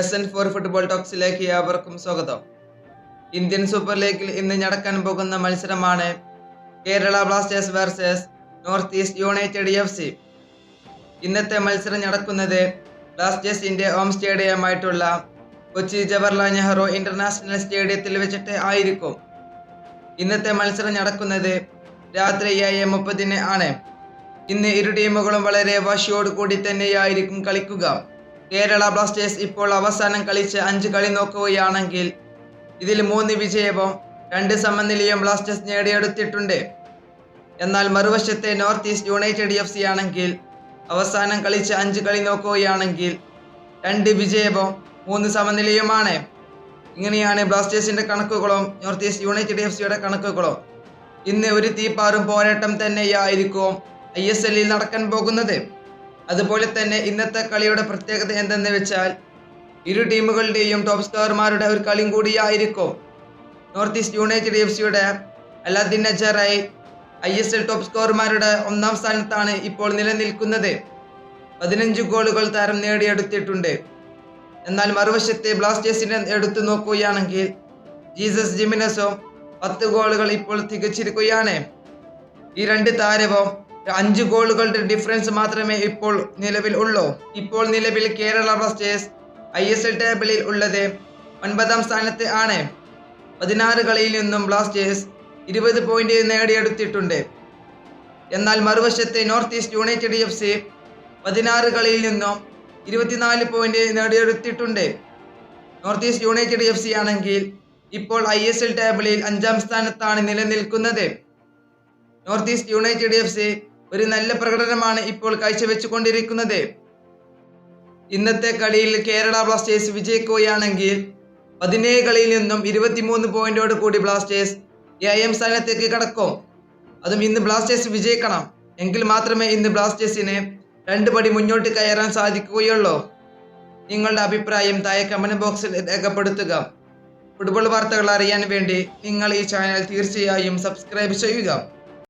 S N four football ടോക്സിലേക്ക് ഏവർക്കും സ്വാഗതം. ഇന്ത്യൻ സൂപ്പർ ലീഗിൽ ഇന്ന് നടക്കാൻ പോകുന്ന മത്സരമാണ് Kerala Blasters versus North East United F C ഇന്നത്തെ മത്സരം നടക്കുന്നത് ബ്ലാസ്റ്റേഴ്സിന്റെ ഹോം സ്റ്റേഡിയമായിട്ടുള്ള കൊച്ചി ജവഹർലാൽ നെഹ്റു ഇന്റർനാഷണൽ സ്റ്റേഡിയത്തിൽ വെച്ചിട്ട് ആയിരിക്കും. ഇന്നത്തെ മത്സരം നടക്കുന്നത് രാത്രി ഏഴ് മുപ്പതിന് ആണ്. ഇന്ന് ഇരു ടീമുകളും വളരെ വാശിയോട് കൂടി തന്നെയായിരിക്കും കളിക്കുക. കേരള ബ്ലാസ്റ്റേഴ്സ് ഇപ്പോൾ അവസാനം കളിച്ച് അഞ്ച് കളി നോക്കുകയാണെങ്കിൽ ഇതിൽ മൂന്ന് വിജയവും രണ്ട് സമനിലയും ബ്ലാസ്റ്റേഴ്സ് നേടിയെടുത്തിട്ടുണ്ട്. എന്നാൽ മറുവശത്തെ North East United F C ആണെങ്കിൽ അവസാനം കളിച്ച് അഞ്ച് കളി നോക്കുകയാണെങ്കിൽ രണ്ട് വിജയവും മൂന്ന് സമനിലയുമാണ്. ഇങ്ങനെയാണ് ബ്ലാസ്റ്റേഴ്സിന്റെ കണക്കുകളും നോർത്ത് ഈസ്റ്റ് യുണൈറ്റഡ് എഫ് സിയുടെ കണക്കുകളും. ഇന്ന് ഒരു തീപ്പാറും പോരാട്ടം തന്നെയായിരിക്കും ഐ എസ് എല്ലിൽ നടക്കാൻ പോകുന്നത്. അതുപോലെ തന്നെ ഇന്നത്തെ കളിയുടെ പ്രത്യേകത എന്തെന്ന് വെച്ചാൽ ഇരു ടീമുകളുടെയും ടോപ്പ് സ്കോർമാരുടെ ഒരു കളിയും കൂടിയായിരിക്കും. നോർത്ത് ഈസ്റ്റ് യുണൈറ്റഡ് എഫ് സിയുടെ Alaaeddine Ajaraie I S L top സ്കോർമാരുടെ ഒന്നാം സ്ഥാനത്താണ് ഇപ്പോൾ നിലനിൽക്കുന്നത്. പതിനഞ്ച് ഗോളുകൾ താരം നേടിയെടുത്തിട്ടുണ്ട്. എന്നാൽ മറുവശത്തെ ബ്ലാസ്റ്റേഴ്സിനെ എടുത്തു നോക്കുകയാണെങ്കിൽ ജീസസ് ജിമിനസോ പത്ത് ഗോളുകൾ ഇപ്പോൾ തികച്ചിരിക്കുകയാണ്. ഈ രണ്ട് താരവും അഞ്ച് ഗോളുകളുടെ ഡിഫറൻസ് മാത്രമേ ഇപ്പോൾ നിലവിൽ ഉള്ളൂ. ഇപ്പോൾ നിലവിൽ Kerala Blasters I S L ടേബിളിൽ ഉള്ളത് ഒൻപതാം സ്ഥാനത്ത് ആണ്. പതിനാറ് കളിയിൽ നിന്നും ബ്ലാസ്റ്റേഴ്സ് ഇരുപത് പോയിന്റ് നേടിയെടുത്തിട്ടുണ്ട്. എന്നാൽ മറുവശത്തെ North East United F C പതിനാറ് കളിയിൽ നിന്നും ഇരുപത്തിനാല് point നേടിയെടുത്തിട്ടുണ്ട്. North East United F C ആണെങ്കിൽ ഇപ്പോൾ ഐ എസ് എൽ ടേബിളിൽ അഞ്ചാം സ്ഥാനത്താണ് നിലനിൽക്കുന്നത്. North East United F C ഒരു നല്ല പ്രകടനമാണ് ഇപ്പോൾ കാഴ്ചവെച്ചുകൊണ്ടിരിക്കുന്നത്. ഇന്നത്തെ കളിയിൽ കേരള ബ്ലാസ്റ്റേഴ്സ് വിജയിക്കുകയാണെങ്കിൽ പതിനേഴ് കളിയിൽ നിന്നും ഇരുപത്തിമൂന്ന് പോയിന്റോട് കൂടി ബ്ലാസ്റ്റേഴ്സ് ഏഴാം സ്ഥാനത്തേക്ക് കടക്കും. അതും ഇന്ന് ബ്ലാസ്റ്റേഴ്സ് വിജയിക്കണം. എങ്കിൽ മാത്രമേ ഇന്ന് ബ്ലാസ്റ്റേഴ്സിന് രണ്ട് പടി മുന്നോട്ട് കയറാൻ സാധിക്കുകയുള്ളൂ. നിങ്ങളുടെ അഭിപ്രായം താഴെ കമന്റ് ബോക്സിൽ രേഖപ്പെടുത്തുക. ഫുട്ബോൾ വാർത്തകൾ അറിയാൻ വേണ്ടി നിങ്ങൾ ഈ ചാനൽ തീർച്ചയായും സബ്സ്ക്രൈബ് ചെയ്യുക.